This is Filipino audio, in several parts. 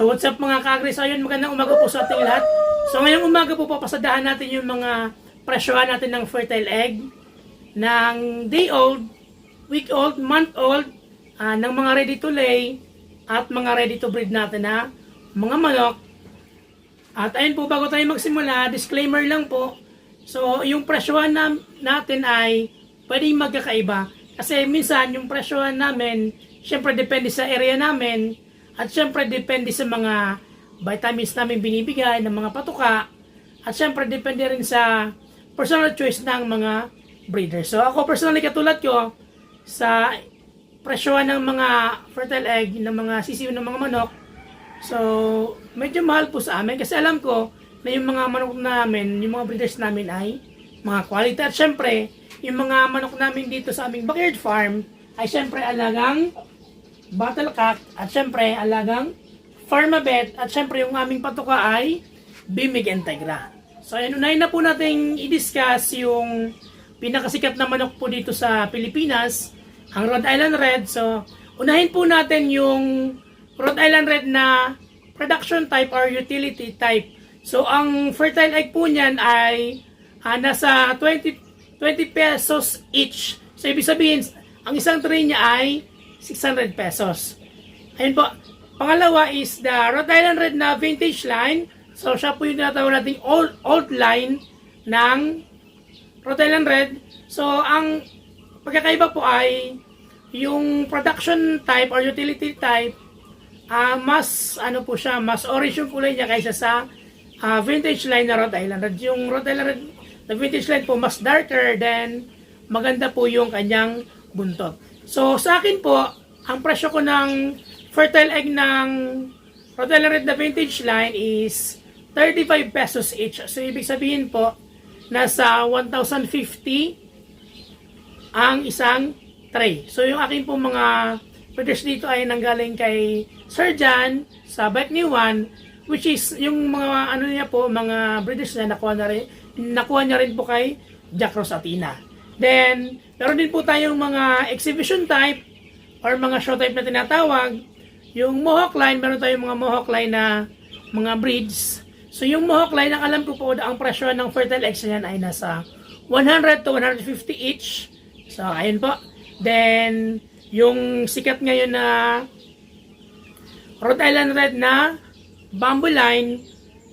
So what's up mga kagri? So ayun, magandang umaga po sa ating lahat. So ngayong umaga po papasadahan natin yung mga presyohan natin ng fertile egg ng day old, week old, month old, ah, ng mga ready to lay at mga ready to breed natin na mga manok. At ayun po, bago tayo magsimula, disclaimer lang po. So, yung presyohan na, natin ay pwedeng magkakaiba. Kasi minsan, yung presyohan namin, syempre depende sa area namin. At syempre depende sa mga vitamins namin binibigay, ng mga patuka. At syempre depende rin sa personal choice ng mga breeder. So, ako personally katulad ko, sa presyohan ng mga fertile egg, ng mga sisiw ng mga manok, So, medyo mahal po sa amin kasi alam ko na yung mga manok namin, yung mga breeders namin ay mga quality. At syempre, yung mga manok namin dito sa aming backyard farm ay syempre alagang battlecock at syempre alagang farmabet at syempre yung aming patuka ay bimig integra. So, ayun, unahin na po natin i-discuss yung pinakasikat na manok po dito sa Pilipinas, ang Rhode Island Red. So, unahin po natin yung Rhode Island Red na production type or utility type. So, ang fertile egg po niyan ay ah, nasa 20, 20 pesos each. So, ibig sabihin, ang isang tray niya ay 600 pesos. Ayun po. Pangalawa is the Rhode Island Red na vintage line. So, siya po yung tinatawag nating old, old line ng Rhode Island Red. So, ang pagkakaiba po ay yung production type or utility type ah mas ano po siya, mas orange yung kulay niya kaysa sa ah, vintage line na Rhode Island Red. Yung Rhode Island Red na vintage line po mas darker then maganda po yung kanyang buntot. So sa akin po, ang presyo ko ng fertile egg ng Island Red na vintage line is 35 pesos each. So ibig sabihin po, nasa 1,050 ang isang tray. So yung aking po mga breeders dito ay nanggaling kay Sir John sa Bike New One which is yung mga ano niya po mga breeders na nakuha na rin nakuha niya rin po kay Jack Rosatina. Then meron din po tayong mga exhibition type or mga show type na tinatawag. Yung Mohawk line, meron tayong mga Mohawk line na mga breeds. So yung Mohawk line, ang alam ko po, ang presyo ng fertile eggs niyan ay nasa 100 to 150 each. So, ayun po. Then, yung sikat ngayon na Rhode Island Red na bamboo line.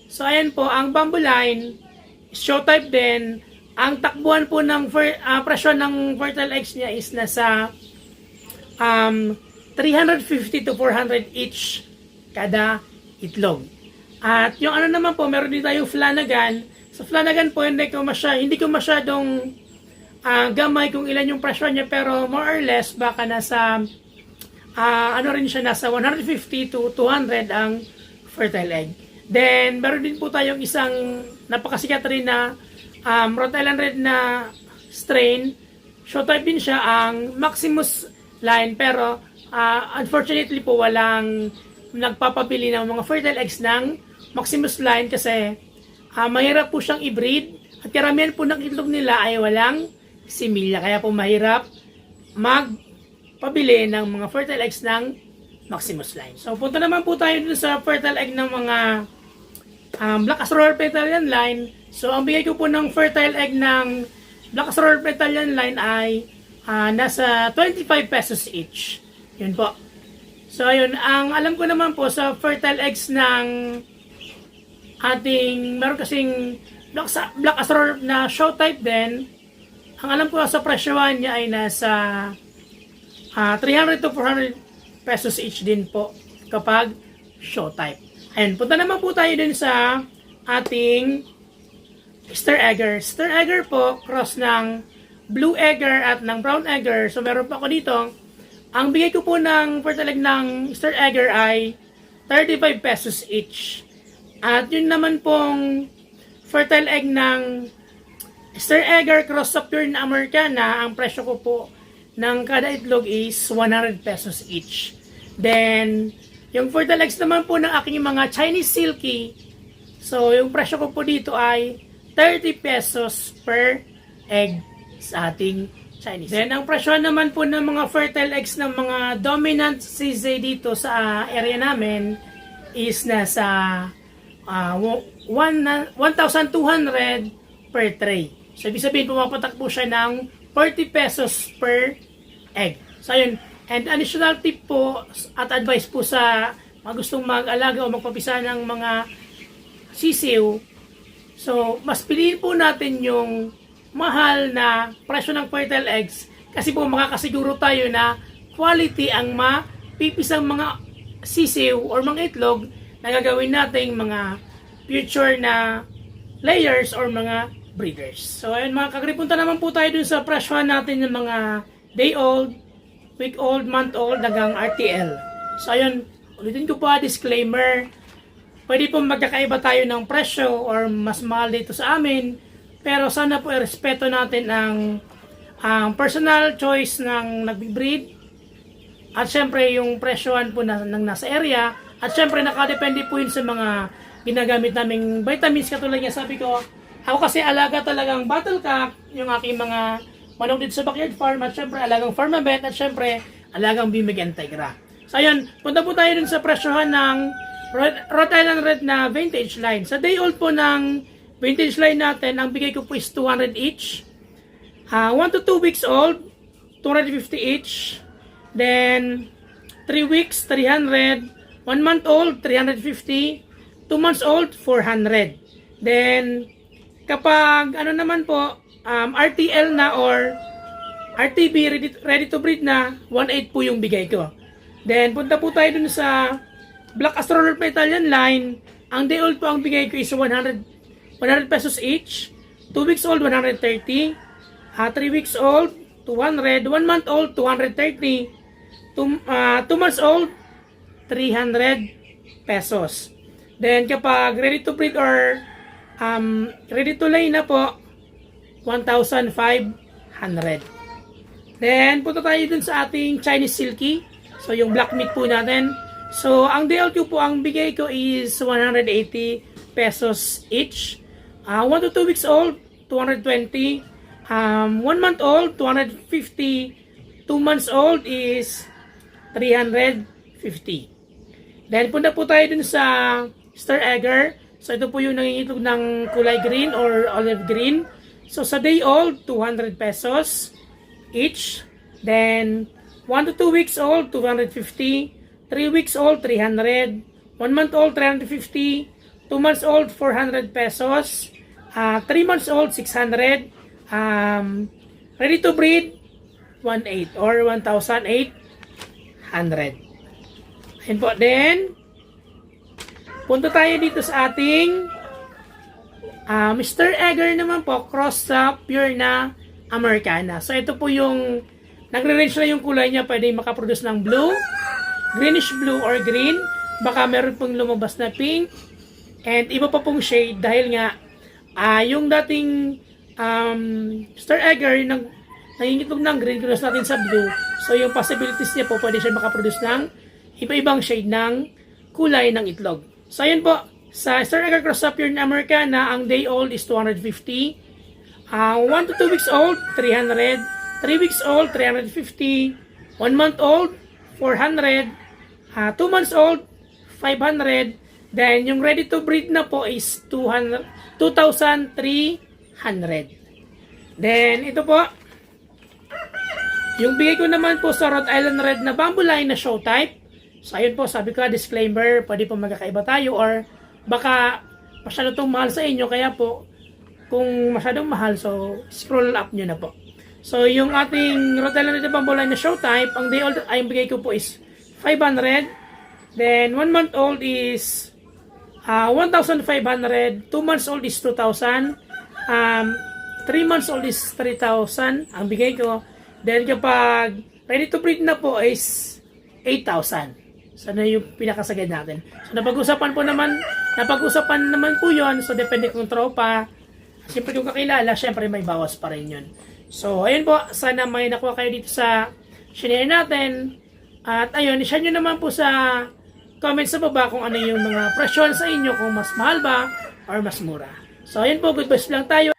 So, ayan po, ang bamboo line, show type din. Ang takbuhan po ng fer, ah, presyo ng fertile eggs niya is nasa um, 350 to 400 each kada itlog. At yung ano naman po, meron din tayong Flanagan. Sa Flanagan po, hindi ko, masya, hindi ko masyadong ah, gamay kung ilan yung presyo niya, pero more or less, baka nasa, ah, ano rin siya, nasa 150 to 200 ang fertile egg. Then, meron din po tayong isang napakasikat rin na um, Rhode Island Red na strain. Show type din siya ang Maximus line, pero ah, unfortunately po walang nagpapabili ng mga fertile eggs ng Maximus line kasi ah, mahirap po siyang i-breed at karamihan po ng itlog nila ay walang similya. Kaya po mahirap magpabili ng mga fertile eggs ng Maximus line. So punta naman po tayo dun sa fertile egg ng mga um, Black Astrolor Petalian line. So ang bigay ko po ng fertile egg ng Black Astrolor Petalian line ay ah, nasa 25 pesos each. Yun po. So ayun, ang alam ko naman po sa fertile eggs ng ating meron kasing Black, Black Astrolor na show type din. Ang alam ko sa presyohan niya ay nasa ah, 300 to 400 pesos each din po kapag show type. Ayun, punta naman po tayo din sa ating Star Egger. Star Egger po, cross ng Blue Egger at ng Brown Egger. So meron pa ako dito. Ang bigay ko po ng fertile egg ng Star Egger ay 35 pesos each. At yun naman pong fertile egg ng Star Egger cross sa Pure na Americana, ang presyo ko po ng kada itlog is 100 pesos each. Then, yung fertile eggs naman po ng aking mga Chinese Silky, so yung presyo ko po dito ay 30 pesos per egg sa ating Chinese. Then, ang presyo naman po ng mga fertile eggs ng mga dominant CZ dito sa ah, area namin is nasa ah, one na- 1,200 per tray. So, ibig sabihin, pumapatak po siya ng 40 pesos per egg. So, ayun. And additional tip po at advice po sa mga gustong mag-alaga o magpapisa ng mga sisiw. So, mas piliin po natin yung mahal na presyo ng fertile eggs kasi po makakasiguro tayo na quality ang mapipisang mga sisiw or mga itlog na gagawin nating mga future na layers or mga breeders. So ayun mga kagri, punta naman po tayo dun sa presyohan natin ng mga day old, week old, month old hanggang RTL. So ayun, ulitin ko pa disclaimer, pwede po magkakaiba tayo ng presyo or mas mahal dito sa amin. Pero sana po irespeto natin ang ang personal choice ng nagbi-breed at syempre yung presyohan po ng nasa area at syempre nakadepende po yun sa mga ginagamit naming vitamins katulad nga sabi ko ako kasi alaga talagang battle cock yung aking mga manok dito sa backyard farm at syempre alagang farmabet at syempre alagang bimig integra so ayun punta po tayo dun sa presyohan ng Rhode Island Red na vintage line sa day old po ng vintage line natin ang bigay ko po is 200 each Ah, 1 to 2 weeks old, 250 each. Then, 3 weeks, 300. 1 month old, 350. 2 months old, 400. Then, kapag ano naman po, um, RTL na or RTB, ready, ready to breed na, 1.8 po yung bigay ko. Then, punta po tayo dun sa Black Astronaut na Italian line. Ang day old po ang bigay ko is 100, 100 pesos each. 2 weeks old, 130. Ah, 3 weeks old, 200. 1 month old, 230. 2 ah, 2 months old, 300 pesos. Then kapag ready to breed or um, ready to lay na po, 1,500. Then punta tayo dun sa ating Chinese Silky. So yung black meat po natin. So ang DL2 po ang bigay ko is 180 pesos each. Uh, 1 to 2 weeks old, 220. Um, 1 month old, 250. 2 months old is 350. Then punta po tayo dun sa Star Egger. So ito po yung nangingitlog ng kulay green or olive green. So sa day old, 200 pesos each. Then 1 to 2 weeks old, 250. 3 weeks old, 300. 1 month old, 350. 2 months old, 400 pesos. Uh, 3 months old, 600. Um, ready to breed, 1.8 or 1,800. Ayun po. Then, punta tayo dito sa ating ah, Mr. Egger naman po, cross sa pure na Americana. So, ito po yung nagre-range na yung kulay niya. Pwede makaproduce ng blue, greenish blue or green. Baka meron pong lumabas na pink. And iba pa pong shade dahil nga ah yung dating um, Star Egger nag nangingitlog ng green cross natin sa blue. So yung possibilities niya po pwede siya makaproduce ng iba-ibang shade ng kulay ng itlog. So ayun po, sa Star Egger Cross sa Pure Americana, ang day old is 250. Uh, 1 to 2 weeks old, 300. 3 weeks old, 350. 1 month old, 400. Uh, 2 months old, 500. Then, yung ready to breed na po is 200, 2,300. Then, ito po, yung bigay ko naman po sa Rhode Island Red na bamboo line na show type. So, ayun po, sabi ko, disclaimer, pwede po magkakaiba tayo or baka masyado itong mahal sa inyo. Kaya po, kung masyadong mahal, so scroll up nyo na po. So, yung ating Rhode Island Red na show type, ang day old ay bigay ko po is 500. Then, 1 month old is uh, 1,500. 2 months old is 2,000. Um, 3 months old is 3,000 ang bigay ko. Then kapag ready to breed na po is 8,000. So na yung pinakasagad natin. So napag-usapan po naman, napag-usapan naman po yon So depende kung tropa. Siyempre kung kakilala, siyempre may bawas pa rin yun. So ayun po, sana may nakuha kayo dito sa shinare natin. At ayun, share nyo naman po sa comments sa baba kung ano yung mga presyon sa inyo, kung mas mahal ba or mas mura. So ayun po, good vibes lang tayo.